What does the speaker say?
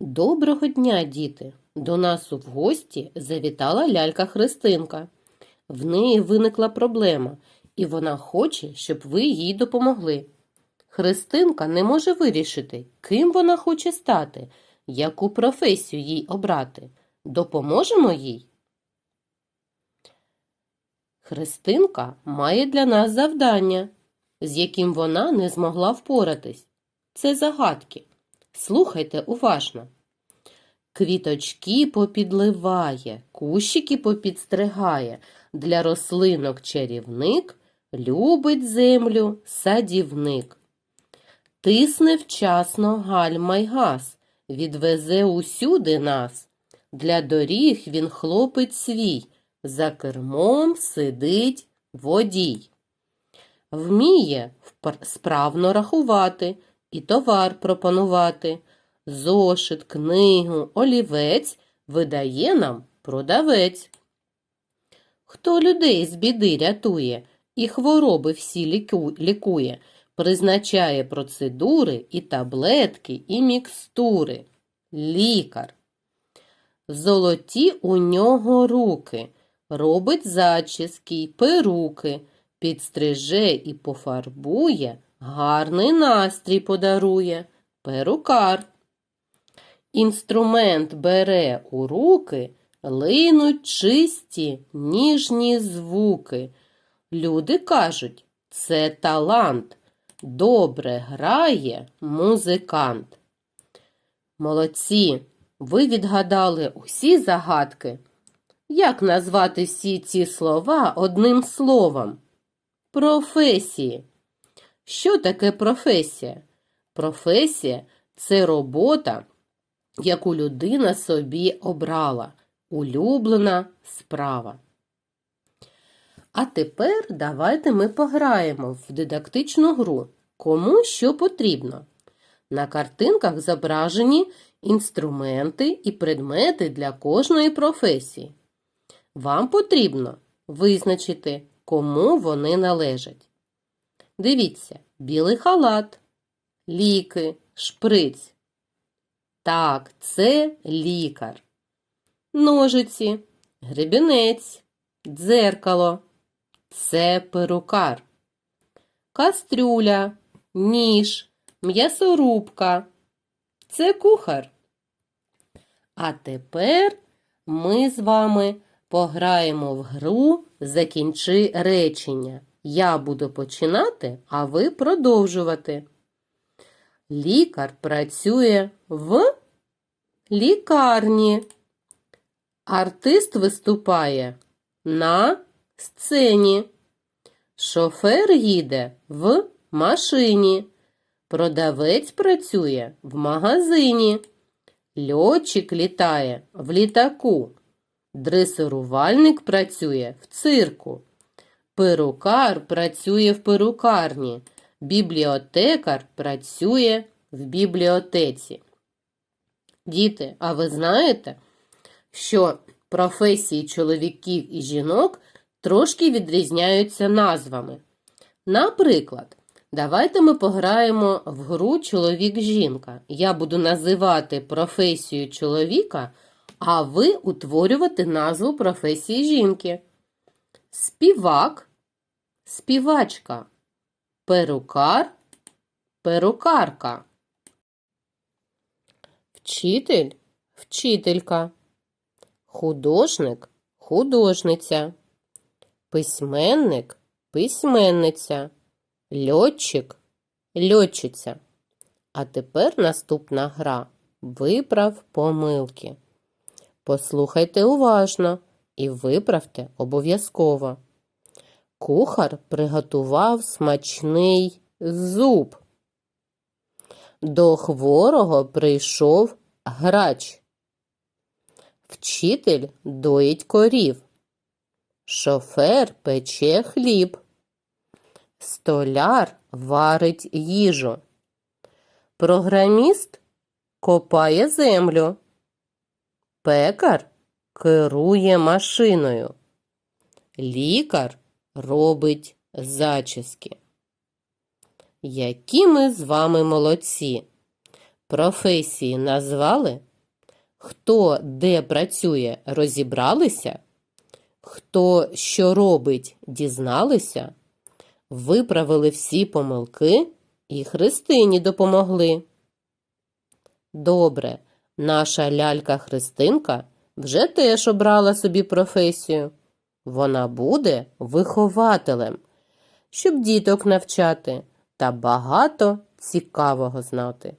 Доброго дня, діти! До нас в гості завітала лялька Христинка. В неї виникла проблема, і вона хоче, щоб ви їй допомогли. Христинка не може вирішити, ким вона хоче стати, яку професію їй обрати. Допоможемо їй? Христинка має для нас завдання, з яким вона не змогла впоратись. Це загадки. Слухайте уважно. Квіточки попідливає, кущики попідстригає, для рослинок чарівник, любить землю садівник. Тисне вчасно гальма відвезе усюди нас. Для доріг він хлопець свій, за кермом сидить водій. Вміє справно рахувати і товар пропонувати. Зошит, книгу, олівець видає нам продавець. Хто людей з біди рятує і хвороби всі лікує, призначає процедури і таблетки, і мікстури. Лікар. Золоті у нього руки, робить зачіски й перуки, підстриже і пофарбує, гарний настрій подарує, перукар. Інструмент бере у руки, линуть чисті, ніжні звуки. Люди кажуть, це талант, добре грає музикант. Молодці, ви відгадали усі загадки. Як назвати всі ці слова одним словом? Професії. Що таке професія? Професія це робота, яку людина собі обрала, улюблена справа. А тепер давайте ми пограємо в дидактичну гру. Кому що потрібно. На картинках зображені інструменти і предмети для кожної професії. Вам потрібно визначити, кому вони належать. Дивіться, білий халат, ліки, шприць. Так, це лікар. Ножиці, гребінець, дзеркало. Це перукар. Кастрюля, ніж, м'ясорубка. Це кухар. А тепер ми з вами пограємо в гру Закінчи речення. Я буду починати, а ви продовжувати. Лікар працює в лікарні. Артист виступає на сцені. Шофер їде в машині. Продавець працює в магазині. Льотчик літає в літаку. Дресирувальник працює в цирку. Перукар працює в перукарні. Бібліотекар працює в бібліотеці. Діти, а ви знаєте, що професії чоловіків і жінок трошки відрізняються назвами. Наприклад, давайте ми пограємо в гру чоловік-жінка. Я буду називати професію чоловіка, а ви утворювати назву професії жінки. Співак, співачка, перукар, перукарка. Вчитель, вчителька, художник, художниця, письменник, письменниця, льотчик, льотчиця. А тепер наступна гра. Виправ помилки. Послухайте уважно і виправте обов'язково. Кухар приготував смачний зуб. До хворого прийшов грач. Вчитель доїть корів. Шофер пече хліб. Столяр варить їжу. Програміст копає землю. Пекар керує машиною. Лікар робить зачіски. Які ми з вами молодці. Професії назвали, Хто де працює, розібралися? Хто що робить, дізналися? Виправили всі помилки і Христині допомогли. Добре, наша лялька Христинка вже теж обрала собі професію. Вона буде вихователем, щоб діток навчати та багато цікавого знати.